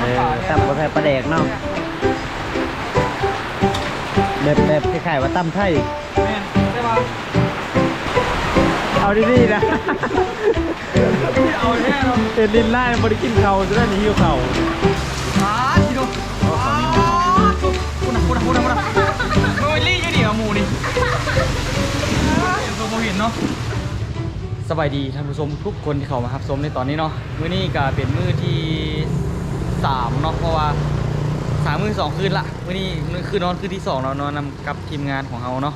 เออตำบ่ใส่ปลาแดกเนาะแบบแบบคล้ายๆว่าตำไทยแม่นใช่ป่ะเอาดีๆนะเอาแน่เนาะเอ็นลินไล่บริกินเขาจะได้หนีหิวเขาอ่าทีดูอ่าคุณนะคุณนะคุณนะคุณนะโอ้ยลี่อยู่นี่กับหมูนี่อ่าอย่างตัวโมเห็นเนาะสบายดีท่านผู้ชมทุกคนที่เข้ามารับชมในตอนนี้เนาะมื้อนี้ก็เป็นมื้อที่ สามเนาะเพราะว่าสามมื้อสองคืนละมื้อนี้มื้อคืนนอนคืนที่สองเรานอนนำกับทีมงานของเราเนาะ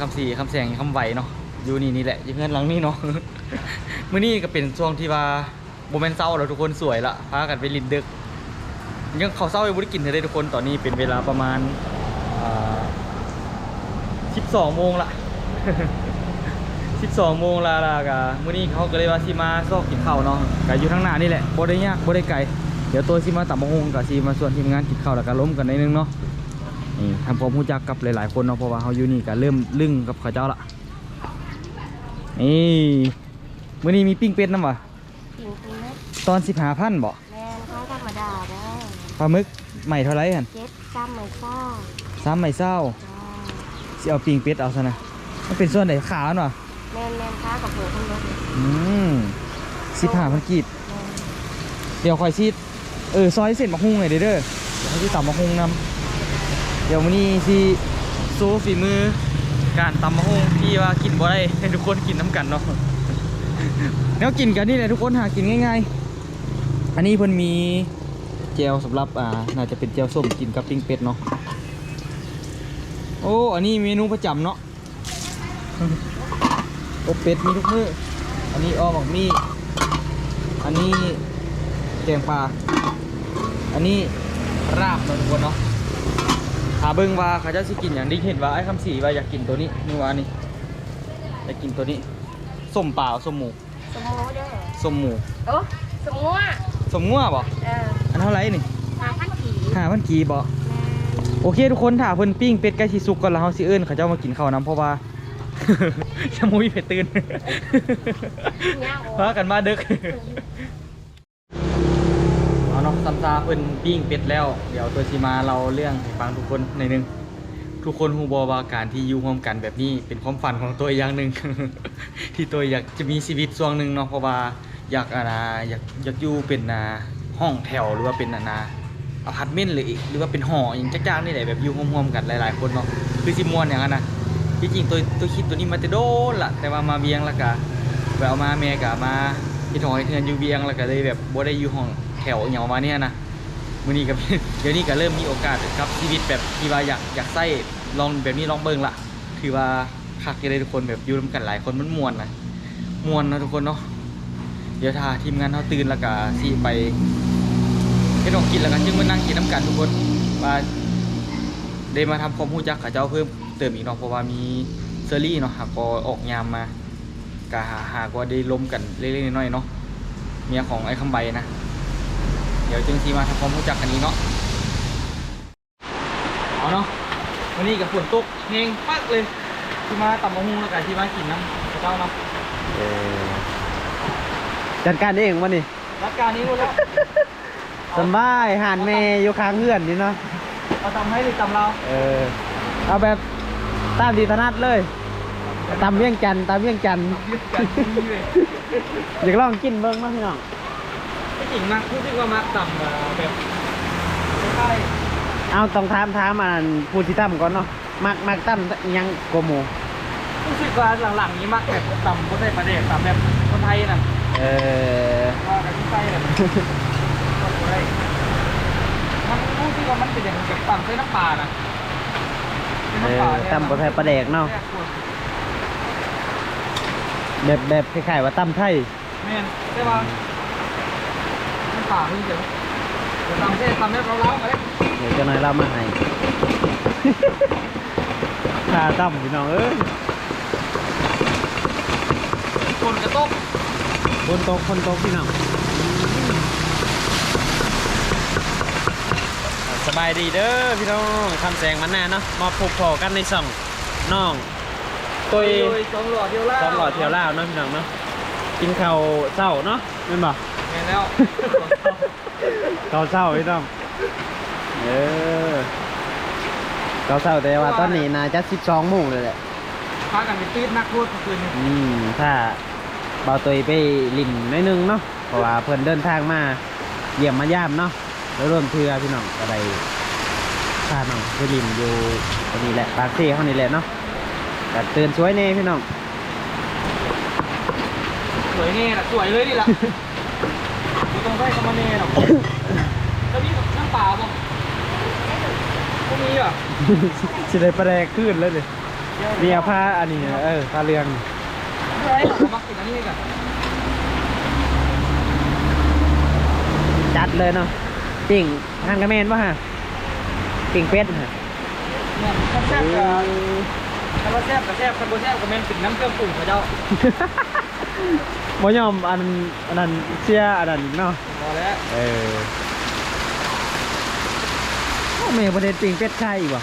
คำสี่คำแสงคำไหวเนาะอยู่นี่นี่แหละอยู่เพื่อนหลังนี่เนาะมื้อนี้ก็เป็นช่วงที่ว่าโมเมนต์เศร้าแล้วทุกคนสวยละพากันไปลินดึก ยังเขาเศร้าไม่ได้กินเลยทุกคนตอนนี้เป็นเวลาประมาณสิบสองโมงละสิบสองโมงละละกะมื้อนี้เขาก็เลยว่าสิมาซอกกินข้าวเนาะก็อยู่ทั้งหน้านี่แหละบ่ได้ยากบ่ได้ไกล เดี๋ยวตัวสิมาตับมะฮงกับสิมาส่วนทีมงานกินข้าวแล้วก็ล้มกันในดนึงเนาะนี่ทำความรู้จักกับหลายๆคนเนาะเพราะว่าเขาอยู่นี่ก็เริ่มลึ่งกับเขาเจ้าละนี่มื้อนี้มีปิ้งเป็ดนำบ่จริงจริงนะตอนสิบห้าพันบ่แมนเขาธรรมดาได้ปลาหมึกใหม่เท่าไหร่หั่นเจ็ดซ้ำเหมือนซ่าสามใหม่เศร้าจ้าสิเอาปิงเป็ดเอาซะนะมันเป็นส่วนไหนขาวเนาะแมนแมนค้ากับหัวคนรถเลยอืมสิบห้าพันกีบแมนเดี๋ยวคอยซีด เออซอยเส้นมะฮุ่งหน่อยเด้อเด้อเดี๋ยวเขาสิตำมะฮุ่งนำเดี๋ยววันนี้สิโซฝีมือการตำมะฮุ่งที่ว่ากินบ่ได้ให้ทุกคนกินน้ำกันเนาะแล้วกินกันนี่แหละทุกคนหากินง่ายๆ อันนี้เพิ่นมีเจลสำหรับอ่าน่าจะเป็นเจลส้มกินกับปิ้งเป็ดเนาะโอ้อันนี้เมนูประจำเนาะโอเป็ดมีทุกมื้ออันนี้อ้อมอกมีอันนี้แกงปลา อันนี้ราบเนาะทุกคนเนาะหาเบิ่งว่าเขาเจะสิกินอย่างที่เห็นว่าไอ้คำสีว่าอยากกินตัวนี้นี่ว่านี่อยากกินตัวนี้ส้มเปล่าส้มหมูสมูเด้อส้มหมูโอ้สมูอะส้มงัวบ่เอออันเท่าไหร่นี่ทางพันขี่ห้าพันกีบ่แมนโอเคทุกคนถ้าเพิ่นปิ้งเป็ดใกล้สิสุกก่อนแล้วเฮาสิเอิ้นเขาเจ้ามากินข้าวน้ำเพราะว่า ชะมุยเผ็ดตื่น ย่างพากันมาดึกเอาเนาะ ซัมซาเพิ่นปิ้งเป็ดแล้ว เดี๋ยวตัวสิมาเราเรื่องให้ฟังทุกคนในอยหนึง ทุกคนฮูบ่ว่าการที่อยู่ร่วมกันแบบนี้เป็นความฝันของตัวอย่างหนึ่ง ที่ตัวอยากจะมีชีวิตช่วงหนึ่งเนาะเพราะว่าอยากอานาอยากอยากอยู่เป็นนาห้องแถวหรือว่าเป็นนานาอพาร์ตเมนต์หรือหรือว่าเป็นหออย่างจักๆนี่แหละแบบอยู่ร่วมๆกันหลายๆคนเนาะคือสิมวนอย่างนั้นนะที่จริงตัวตัวคิดตัวนี้มาแต่โดนละแต่ว่ามาเวียงแล้วก็ไปเอามาแม่ก็มาที่หอยเทือนอยู่เวียงแล้วก็เลยแบบบ่ได้อยู่ห้อง แถวอย่างประมาณเนี้ยนะมือนี้กับเดี๋ยวนี้ก็เริ่มมีโอกาสครับชีวิตแบบที่ว่าอยากอยากใส่ลองแบบนี้ลองเบิ่งละถือว่าคักจะได้ทุกคนแบบอยู่ร่วมกันหลายคนมันมวนนะมวนนะทุกคนเนาะเดี๋ยวถ้าทีมงานเขาตื่นแล้วก็สิไปเฮ็ดของกินแล้วก็จึงมานั่งกินน้ำกันทุกคนว่าได้มาทำความรู้จักกับเจ้าเพิ่มเติมอีกเนาะเพราะว่ามีเซอรี่เนาะหากก็ออกยามมาก็หาหากว่าได้ล้มกันเล็กๆน้อยๆเนาะเมียของไอ้คำใบนะ เดี๋ยวจึงทีมาทำความรู้จักกันนี้เนาะเอาเนาะวันนี้กับฝนตกเฮงปักเลยที่มาตับมะฮุงแล้วกันที่มากินน้ำกระเจ้าเนาะเออจัดการเองวะนี่รักการนี้หมดแล้วสำบายหานเมย์อยู่ข้างเพื่อนนี่เนาะเอาตำให้หรือตำเราเออเอาแบบตามดีถนัดเลยตามเวียงจันทร์ตามเวียงจันทร์เรียกกันนี่เลยอยากลองกินเบิ้งมั้งพี่น้องไม่จ ริงมากพูดที่ว่ามาต่ำอะแบบใช่เอาต้องถามถามอันผู้ที่ทำก่อนเนาะมักมักตั้มอิหยังโกโมรู้สึกว่าหลังๆนี้มักแบบต่ำคนไทยประเดกต่ำแบบคนไทยน่ะเออว่ากันที่ไทยน่ะคนไทยมันรู้สึกว่ามันเป็นอย่างแบบต่ำใช้น้ำปลานะใช้เอน้ำปลาอเนี่ยตั้มบ่ใส่ปลาแดกเนาะแบบแบบคล้ายๆว่าตั้มไทยแม่นใช่ป่ะมัน ป่าเพิ่เดี๋ยวเดี๋ยวทำเส้ทำให้เราเล้ามาเลยเดี๋ยวจะนายเรามาให้ค่าตั้มพี่น้องเอ้ยคนกระตกคนโตกคนโตกพี่น้องสบายดีเด้อพี่น้องคำแสงมันแน่เนาะมาพบพอกันในช่องน้องตัวเองสองหลอดเดียวล่าสองหลอดเที่ยวล่าเนาะพี่น้องเนาะกินข้าวเช้าเนาะแม่นบ่แม่น แล้วเขาเศร้าพี่น้องเออเขาเศร้าแต่ว่าตอนนี้น่าจะสิบสองโมงเลยแหละพากันไปตีดนักพูดเมื่อคืนนี้อืมถ้าเบาตุยไปลินน้อยหนึงเนาะเพราะว่าเพิ่นเดินทางมาเยี่ยมมาย่ามเนาะแล้วร่วมเทือพี่น้องก็ได้พาน้องไปลินอยู่ตรงนี้แหละปากเซ่เขานี่แหละเนาะแต่ตื่นสวยแน่พี่น้องสวยแน่ล่ะสวยเลยนี่ล่ะอยู่ ตรงใต้คอมมาเน่หรอกแล้วมีน้ำเปล่าป่ะก็มีอะสิได้ประแดกขึ้นแล้วเลยนี่เอาผ้าอันนี้เออผ้าเรืองเฮ้ยผมมักกินอันนี้กันจัดเลยเนาะปิ่งทางกระเมนป่ะฮะปิ่งเป็ดฮะเนี่ยแซ่บๆ กับคำว่าแซ่บกับแซ่บคำว่าแซ่บกับแม่นเป็นน้ำเครื่องปรุงพระเจ้าบ่ยอมอันอันนั้นเชียอันนั้นเนาะพอแล้วเออโอ้แม่ประเด็นปิ่งเป็ดไข่อีกว่ะ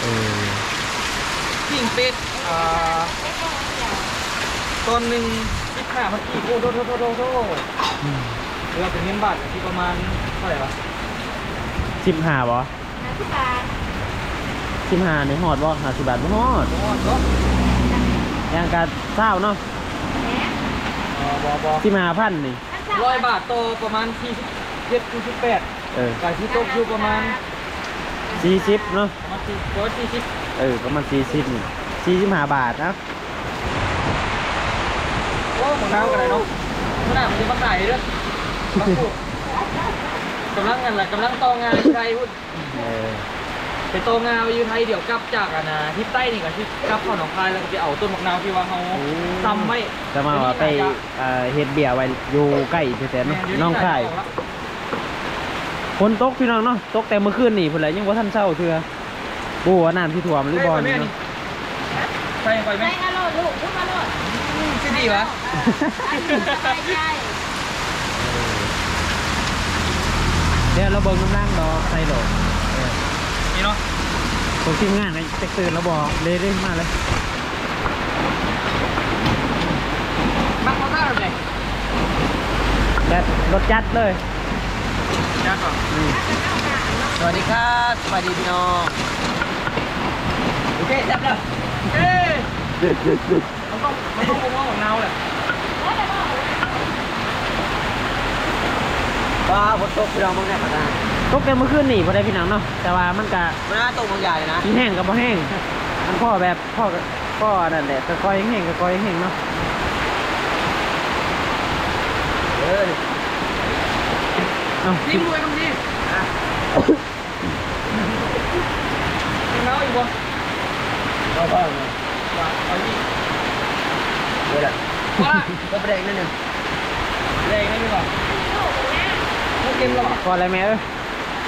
เออปิ้งเป็ดอ่าตอนหนึ่งสิบห้าพันกี่โอ้โหโทษโทษโทษโทษเรือเป็นเงินบาทอยู่ที่ประมาณเท่าไหร่วะสิบห้าบ่น้ำที่บาท สิบห้าในหอดบ่ห้าสิบบาทบ่หอดโอ้โหอย่างกะเศร้าเนาะแหมบอบอบอสิบห้าพันนี่น้ำเจ้าร้อยบาทโตประมาณที่เจ็ดที่สิบแปดเออไก่ที่ตกอยู่ประมาณสี่สิบเนาะประมาณสี่ร้อยสี่สิบเออประมาณสี่สิบนี่สี่สิบห้าบาทนะโอ้หมองน้ำกันเลยเนาะขนาดมันจะบักไหนด้วยบักกูกำลังกันแหละกำลังตองงานอยู่ไทยพูดเออ ไปตองงานไปอยู่ไทยเดี๋ยวกลับจากอะนะทิศใต้นี่กับทิศกลับเข้าหนองคายแล้วก็ไปเอาต้นมะนาวที่ว่าเขาซ้ำไว้จะมาว่าไปเอ่อเฮ็ดเบียร์ไว้อยู่ใกล้แท้ๆเนาะน้องไข่ฝนตกพี่น้องเนาะตกแต่เมื่อคืนนี่พุ่นแหละยังบ่ทันเช้าเทื่อบ่ว่าน้ำที่ท่วมหรือบ่นี่นี่เนาะไปไปไหมไปกันโลดลูกขึ้นมาโลดสิดีวะใช่ใช่เดี๋ยวเราเบิ่งน้ำล่างดอกใส่ดอกเออ นี่เนาะพวกทีมงานก็จะตื่นแล้วบ่เลยเด้มาเลยมักมาได้เลยและรถจัดเลยยักษ์ก่อนอืมสวัสดีครับสวัสดีพี่น้องโอเคจับแล้วเอ้ยมันต้องมันต้องมองของเนาแหละว้าฝนตกพี่น้องมึงเนี่ยมาได้ ตกแต่เมื่อคืนนี่บ่ได้พี่น้องเนาะแต่ว่ามันก็มันน่าตกบางใหญ่เลยนะมันแห้งกับบ่แห้งมันพ่อแบบพ่อก็พ่อนั่นแหละค่อยๆแห้งๆค่อยๆแห้งๆเนาะเออเอ้าจิ้มด้วยน้ำดิเนาอีกบ่ก็พ่อว่าเอาดิเดี๋ยวละว่าก็แรงนิดนึงแรงได้ไหมบ่ไม่เต็มหรอกพออะไรแม่เอ้ย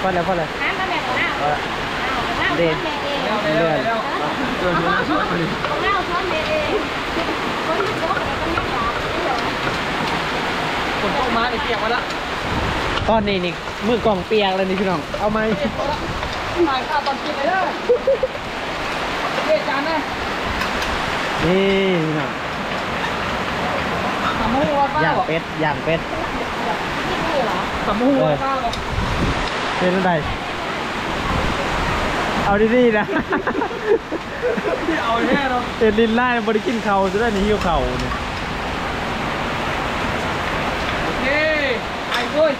พอแล้วพอแล้วน้ำมาแบ่งของเราเอาของเราเด็ดแบ่งเองแล้วแล้วแล้วของเราช้อนแบ่งเองคนที่โต๊ะอะไรก็ไม่อยากไม่หรอกฝนตกมาเนี่ยเปียกมาละตอนนี้นี่มือกล่องเปียกเลยนี่พี่น้อง เอาไหมถ่ายข้าวตอนกินเลยเด้อเด็ดจานนะนี่พี่น้องสามหูว่าป้าย่างบอกเป็ดย่างเป็ดที่นี่เหรอสามหูว่าป้าบอก เป็นอะไรเอาดีๆนะ ที่เอาแน่เนาะเอ็นดินไล่บริกินเขาจะได้หนีหิวเขาเนี่ยโอเคไอ้ด้วย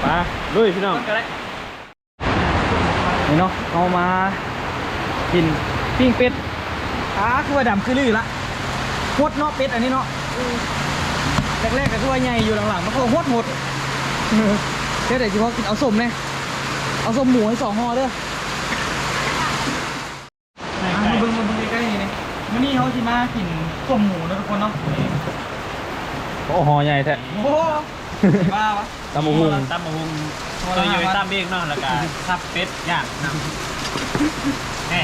ไปลุยพี่น้องมันก็ได้นี่เนาะเอามากินปิ้งเป็ดอ่าคือว่าดำคือลื่นละโคตรเนาะเป็ดอันนี้เนาะแรกๆก็คือว่าใหญ่อยู่หลังๆมันก็โคตรหดเดี๋ยวเดี๋ยวเฉพาะกินเอาสมเนี่ย เอาสมหมูให้สองห่อเด้อไหนมาเบิ่งมาเบิ่งใกล้ๆนี่นี่มื้อนี้เขาสิมากินสมหมูนะทุกคนเนาะโอ้หอใหญ่แท้โอ้โหบ้าวะตำบักหุ่งตำบักหุ่งตัวอยู่ตำเบกเนาะแล้วก็ทับเป็ดย่างนำแหม่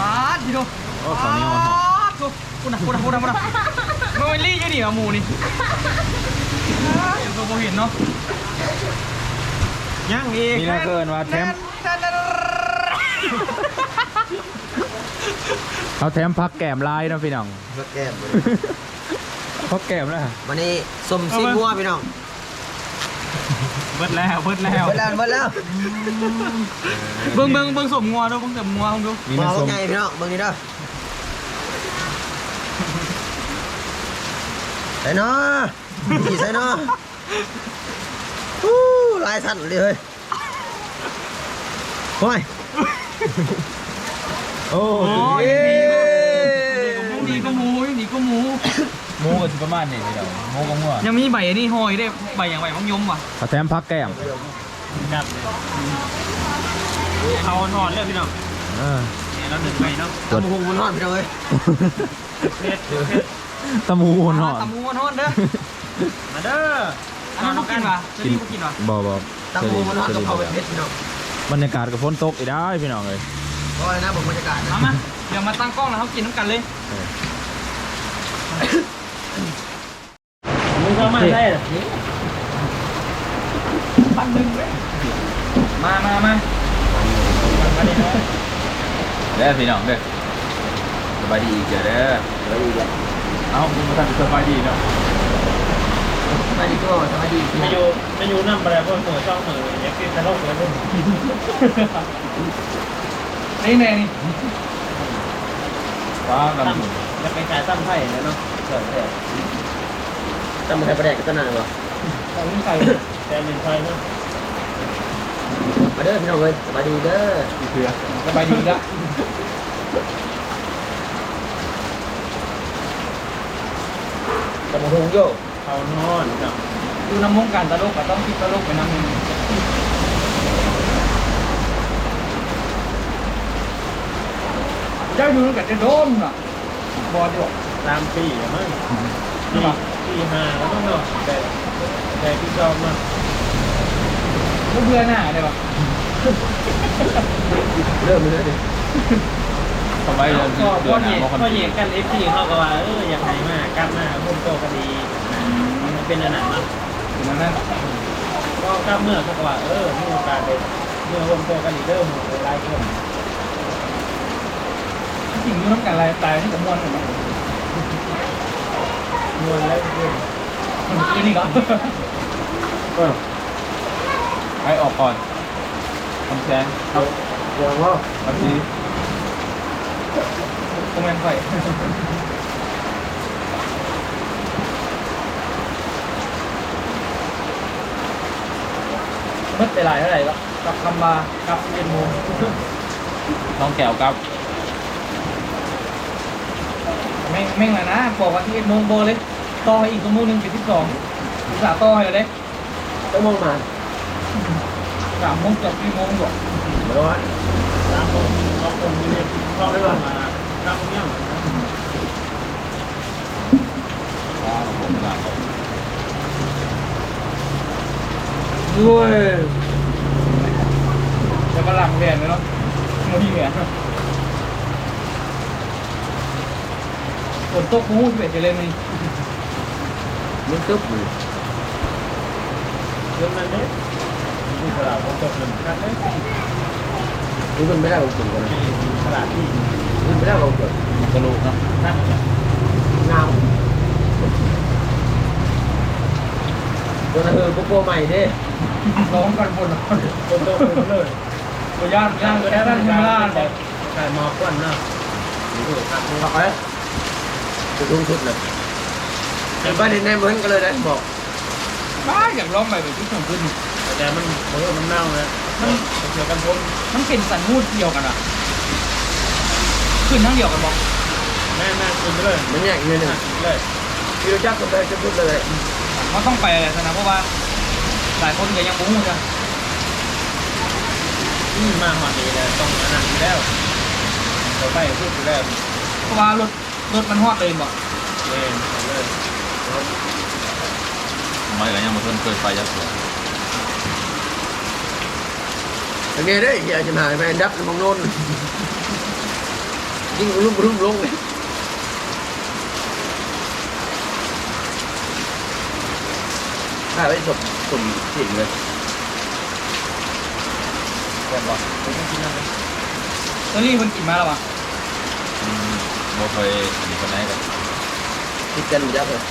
อ่าทีโดโอ้ของนี้หอโอ้คุณนะคุณนะคุณนะคุณนะโนเอลี่ยังหนีมาหมูนี่อ่าอย่างตัวโบเห็นเนาะ ย่างอีกนี่นะเกินว่าแถมเขาแถมพักแก้มลายนะพี่น้องก็แก้มเลยพบแก้มแล้ววันนี้สมซีบัวพี่น้องเบิดแล้วเบิดแล้วเบิดแล้วเบิดแล้วเบิ่งเบิ่งเบิ่งสมงัวดูเบิ่งสมงัวดูมีบอกน้ำส้ว่ามไงพี่น้องเบิ่งนี่เด้อใส่เนาะนี่ใส่เนาะ อู้ลายสั่นเลยเฮ้ยโอ้ยโอ้โอ้ยเย้นี่ก็หมูนี่ก็หมูหมูกับสิประมาณนี้พี่น้องหมูกับงัวยังมีใบอันนี้ห้อยได้ใบอย่างใบมังยมว่ะขอแถมพักแก้มครับเขานอนเลยพี่น้องอ่าเนี่ยเราหนึ่งไปเนาะตำหูมันร้อนพี่น้องเอ้ยเผ็ดเผ็ดตะมูหนอตำมูทอดเด้อมาเด้อ อันนั้นบ่กินว่ะจะนี่บ่กินว่ะบ่บ่ตำหูมันร้อนกับเขาเป็นเพชรพี่น้องบรรยากาศกับฝนตกอีกได้พี่น้องเลยโอ้ยนะผมบรรยากาศนะมามาเดี๋ยวมาตั้งกล้องแล้วเขากินน้ำกันเลยมึงเข้ามาได้เหรอปั้นหนึ่งเลยมามามามาเลยเนาะเด้อพี่น้องเด้อสบายดีอีกเด้อเด้อสวัสดีครับเอ้าคุณท่านสบายดีเนาะ สวัสดีก็สวัสดีไม่อยู่ไม่อยู่น้ำอะไรพวกมือช่องมือยังกินทะเลาะกันเลยนี่แน่นี่ว้าวกันจะเป็นการตั้มไพ่แล้วเนาะตำหูไทยประแดกกันตั้งนานวะของนี่ใส่แต่หนึ่งไฟเนาะมาเด้อพี่น้องเอ้ยสวัสดีเด้อเถื่อสบายดีละตำหูโย เขานอนเนาะดูน้ำมงการตลกก็ต้องคิดตลกไปน้ำหนึ่งเจ้าอยู่กับจะโดนอะบอลอยู่ตามปีอะมั้งปีปีห้าแล้วมั้งเนาะแต่แต่พี่จอมมาก็เบื่อหน้าเลยป่ะเริ่มเลยดิทำไมเดือนก็เดืก็อนหเหน้ายียบ่คันก็เหยียกันเอฟซีเขาก็ว่าเอออยากให้มากกลับมาพุ่มโตกันดีมัน เป็นอันนั้นเนาะถึงนั้นนั่นก็กลับเมื่อเขาก็ว่าเออมีโอกาสเป็นเมื่อพุ่มโตกันดีเริ่มหลายคนสิ่งที่ต้องการลายตายที่ผมมวนเหมือนกันมวนแล้วเพื่อนอีนี่ก็ไปออกก่อนคำแสงครับเดี๋ยวว่าบางทีคอมเมนต์ไฟ มืดไปหลายเท่าไหร่แล้วกับคำบากับเย็นโมงน้องแก้วครับแม่งแม่งเลยนะบอกว่าที่เอ็ดโมงโบเลย ต่อให้อีกชั่วโมงหนึงเป็นที่สองอุตส่าห์ต่อให้เลยต้องมองมาสามโมงจบสี่โมงบอกไม่ร้อนตามผมขอบคุณที่ชอบมาครับเนี่ยว้าวผมหลัง ด้วยจะมาหลังแดนเลยเนาะโมที่เหนือฝนตกมูที่เบ็ดจะเล่นมันมันตึ๊บเลยเรื่องนั้นเนี่ยที่ตลาดผมตกหนึ่งครับเนี่ยนี่มันไม่ได้เอาจริงกันนะตลาดที่มันไม่ได้เอาจริงกระลูกเนาะนั่น เนี่ยงามตัวนั้นคือโกโก้ใหม่ดิร้องกันบนคนโตคนเลยตัวย่านย่านแค่นั้นธรรมดาแต่แต่มอก้อนเนาะบอกเลยจะทุ่งชุดเลยเห็นบ้านเห็นในเหมือนกันเลยนะบอกบ้าอยากร้องไปแบบที่ส่งขึ้นแต่มันเออมันเน่าเลยมันเกี่ยวกันพ้นมันเป็นสันมูดเดียวกันอะขึ้นทั้งเดียวกันบอกแม่แม่คุณไปเลยมันแยกเงินหนึ่งเลยพี่รู้จักกับเลยจะพูดเลย มันต้องไปอะไรซะนะเพราะว่าหลายคนก็ยังบู๊กันอืมมาหอดดีเลยต้องอันนั้นอยู่แล้วเราไปพูดอยู่แล้วเพราะว่ารถรถมันฮอดเลยบอกเล่นเลยไม่ก็ยังมาเพิ่นเคยไปยักษ์เลยเป็นไงได้เฮียจะมาไปดับมองโน่นยิ่งรุ่มรุ่มลงเลย ถ้าไปจบสมสิ่งเลยแก้วบอกตอนนี้มันกินมาแล้ววะอืมบ่เคยมีคนไหนกันคิดกันยับเลย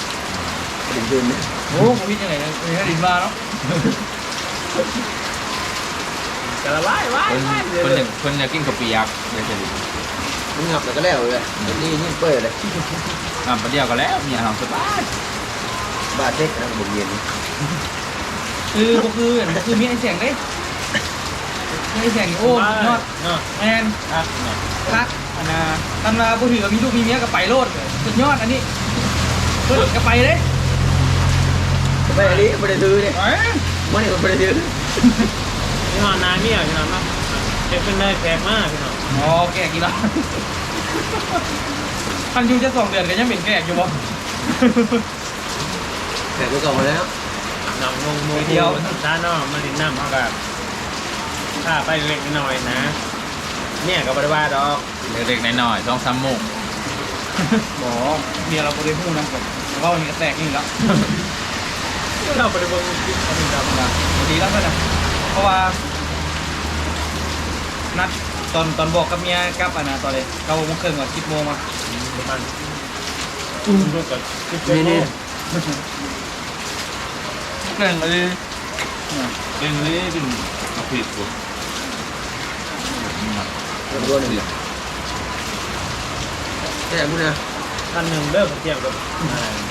อืถึงคืนเนี่ยโอ้ผมวิทย์ยังไงนะมีแค่ดินมาเนาะกระไรไว้คนคนหนึ่งคนอยากกินข้าวเปียกเดี๋ยวจะดีมึงงับแล้วก็แล้วเลยนี่นี่เปิดเลยอะประเดี๋ยวก็แล้วเมียเราสบาย บาดเจ็บนะผมเย็นคือก็คือเห็นก็คือมีไอ้เสียงเด้มีไอ้เสียงนี่โอ้สุดยอดเนาะแมนครับเนี่ยคักอันน่ะตำราผู้ถือกับมีลูกมีเมียกับไปโลดสุดยอดอันนี้เพิ่นกับไปเด้ไม่อันนี้ไม่ได้ซื้อเนี่ยเอ้ยมันนี่ไม่ได้ซื้อพี่น้องนาเมียพี่น้องเนาะเจ็บเป็นเลยแพงมากพี่น้องอ๋อแก่กี่ละคันอยู่จะสองเดือนก็ยังเป็นแก่อยู่บ่ แต่กูก่อนมาแล้วน้องงงงเดียวด้านนอกมาดินน้ำเขากับข้าไปเล็กน้อยนะ เนี่ยกับบริวารดอกเด็กๆน้อยๆต้องซ้ำมุกหมอเมียเราบ่ได้ฮู้นำผมแต่ว่าวันนี้แตกนี่แล้วเราบริวารกินคนดำนะดีแล้วก็นะเพราะว่านัดตอนตอนบอกกับเมียกับอะนะตอนเลยเก้าโมงครึ่งว่าสิบโมงมาประมาณนี่นี่ เก่งเลยเก่งเลยเป็นกระผิดกูเดี๋ยวตัวหนึ่งแต่พูดนะท่านหนึ่งเลิกเทียบกับ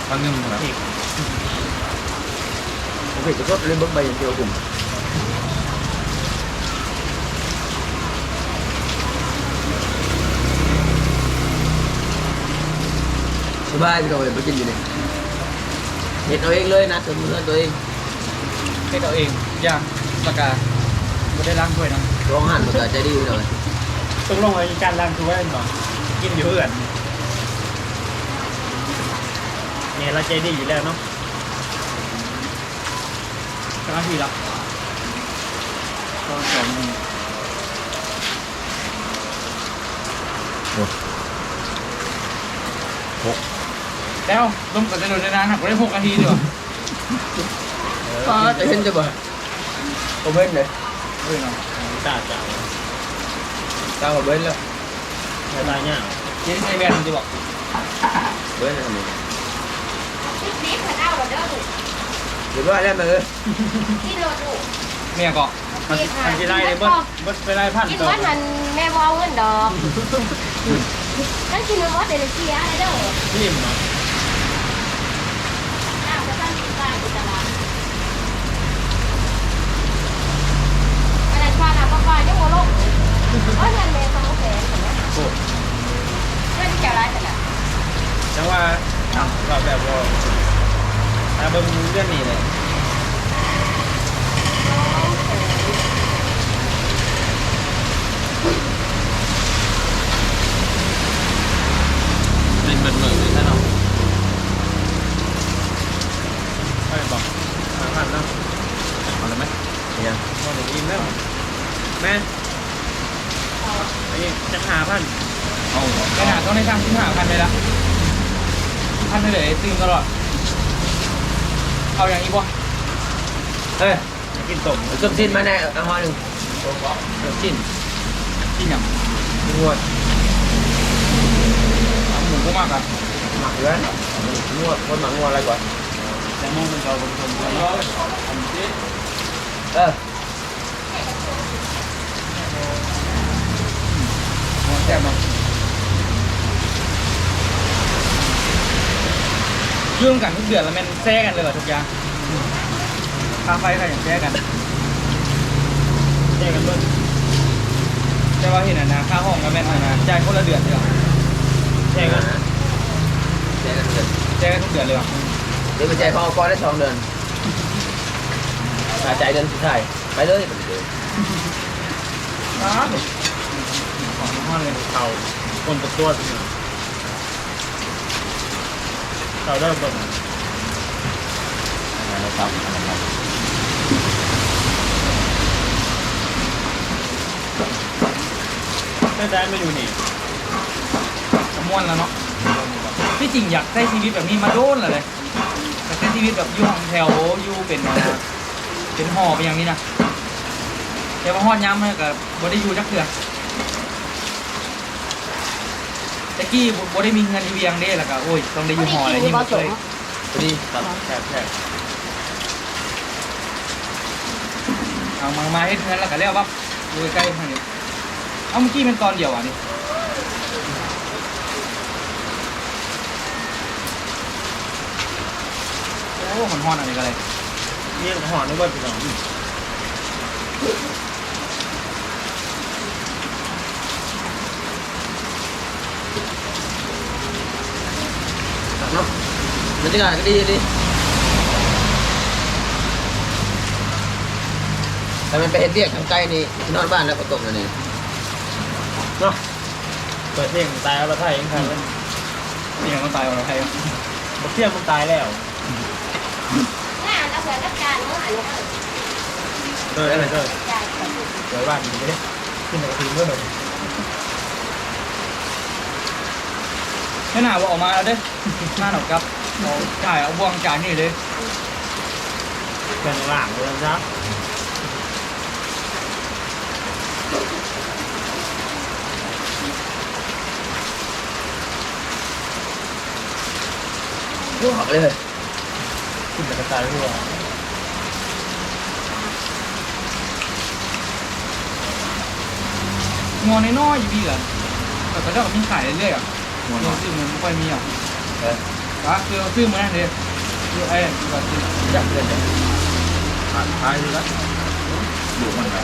ครั้งหนึงนะอีกผมเห็นจะชดเล่นบึ้งใบอย่างเดียวกลุ่ เลยไปกินอยู่เนี่ยเห็ดเอาเองเลยนะถึงมือตัวเองให้เราเองย่างปากกาไม่ได้ล้างถ้วยนะร้องหันมันก็ใจดีพี่น้องเลยต้องลงไอ้การล้างถ้วยก่อนกินอยู่เพื่อนเนี่ยเราใจดีอยู่แล้วเนาะสมาธิแล้วตอนสองโมงแล้วลงกับจะโดนในนานหักได้หกนาทีดีกว่าป้าจะเห็นจะบ่ผมเห็นเลยเฮ้ยเนาะตาจ่าตาผมเห็นแล้วไม่ตายเนี่ยเจ๊ใช้แว่นจะบอกเห็นแล้วนี่ที่ซีฟมันเอาเราเด้อลูกเดี๋ยวว่าแล้วมาเออที่โลดลูกเมียก็มันมันจะได้เลยเบิ้ลเบิ้ลไปได้พันกินตัวว่ามันแม่วอเงินดอกนั่นกินมันว่าเดลิเซียอะไรเด้อนิ่มเนาะ อ้าวจะตั้งกินได้กินตลาดอะไรควาน่ะก็ควายังโมโลก โอ้ยเงินเมย์สองแสนเห็นไหมเงินที่จะร้ายขนาดแต่ว่าเราแบบว่าถ้าเบิ้งเรื่องนี้เลยเป็นเบิดมือเลยใช่เนาะไม่บอกหาพันเนาะเอาเลยไหมเนี่ยมองถึงอินแล้วแม่ อันนี้จะหาพันเอาไปหาต้องในทางที่หาพันเลยละพันไปเลยตื่นตลอด เอาอย่างนี้บ่เฮ้ยกินต้มส้มสิ้นมาแน่เอาห่อหนึ่งส้มสิ้นกินอย่างงวดเอาหมูก็มากอะหมักเยอะงวดคนหมักงวดอะไรกว่าแต่มองเป็นเราเป็นคนเออ หมู แซ่บเนาะยุ่งกันทุกเดือนแล้วแมันแซ่กันเลยเหรอทุกอย่างค่าไฟใครอย่างแซ่กันแยกกันเบิ้ลแต่ว่าเห็นอะนะค่าห้องก็แม่นอะนะจ่ายคนละเดือนเดียวแยกกันแจกกันเดือนจ่ายกันทุกเดือนเลยว่ะเดี๋ยวไปแจกของก่อนได้สองเดือนจ่ายเดือนสุดท้ายไปเลยครับของทุ กท่านเลยเขาคนตัวตัวเขาเริ่มต้นนะครับนะครับ ไม่ได้ไม่อยู่นี่จะม่วนแล้วเนาะที่จริงอยากใช้ชีวิตแบบนี้มาโดนเลยอยากใช้ชีวิตแบบอยู่ห้องแถวอยู่เป็นอ่าเป็นหอเป็นอย่างนี้นะแต่ว่าฮอดย้ำเลยกับ่ได้อยู่จักเถื่อ ตะกี้บ่ได้มีเงินอยู่เวียงเด้แล้วก็โอ้ยต้องได้อยู่หออะไรนี่หมดเลยตดีตัดแฉกแฉกเอามามาให้เพื่อนแล้วกันแล้วปั๊บดูใกล้ๆทางนี้เอาเมื่อกี้เป็นตอนเดียวอะนี่โอ้มันฮอนอะไรกันเลยนี่หอนึกว่าพี่น้อง ตัดเนาะ บรรยากาศก็ดีดีแต่มันไปเห็นเรียกทางไกลนี่นอนบ้านแล้วก็ตกนั่นเองเนาะเปิดเพลงตายเอาละไทยยังไงเลยนี่ยังต้องตายของเราไทยอะบักเทียมมันตายแล้วหน้าแล้วเผื่อรับการเมื่ออันนี้เอออะไรเออจ่ายเดี๋ยวบ้านอยู่ไม่ได้ขึ้นกับทีมด้วยเลยไม่น่าว่าออกมาแล้วเด้หน้าหนอกครับ เอาจ่ายเอาบ่วงจ่ายนี่เลยเป็นหลังเลยนะหัวเลยขึ้นกับกระจายหัวงอนน้อยๆอยู่ดีเหรอแต่ก็เจ้าก็มีขายเรื่อยๆอะงอนซื้อมันไม่ค่อยมีอะเอะคือซื้อมานั่นเลยซื้อไอ้แบบซื้อจับเลยจ้ะผ่านท้ายดีแล้วดูมันไป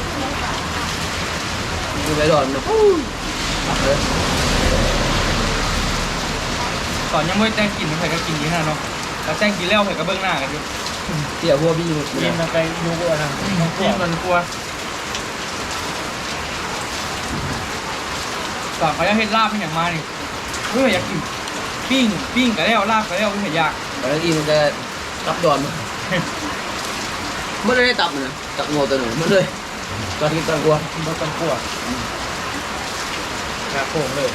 ดูไปโดนเนาะตัดเลยตอนยังไม่ได้แต่งกินมันใครก็กินดีขนาดเนาะแต่แต่งกินแล้วใครก็เบิ้องหน้ากันอยู่เตี่ยวัวบี้อยู่ทีมมันไปยูกัวนะกินมันกลัวก่อนเขาจะเฮ็ดลาบเป็นอย่างมานี่เฮ้ยอยากกิน ปิ้งปิ้งก็แล้วลาบก็แล้วไม่อยากบางทีมันจะตับดอนมาไม่ได้ตับมันนะตับโง่ตัวหนึ่งมันเลยตอนกินตอนกลัวมันต้องกลัวแค่โค้งเลย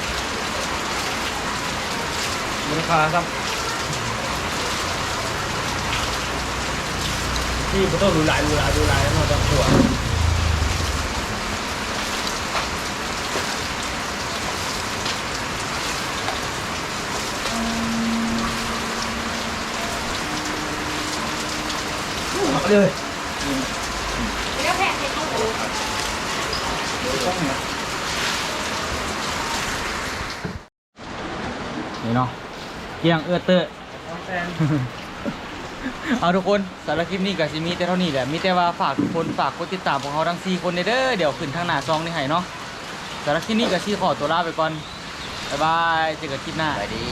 มูลค่าซ้ที่มันต้องดูลายดูลายดูลายแล้วมันต้องกลัว เลยแล้วแพะให้เขาดูำต้องเนี่ยนี่เนาะเกียงเอื้อเตอร์เอาทุกคนสารบคลิปนี้กับซิมีแต่เท่านี้แหละมีแต่ว่าฝากทุกคนฝากกดติดตามพวกเราทั้ง4คนเด้อเดี๋ยวขึ้นทางหน้าซองนี่ให้เนาะสารบคลิปนี้กับซีขอตัวลาไปก่อนบ๊ายบายเจอกันคลิปหน้าไปดี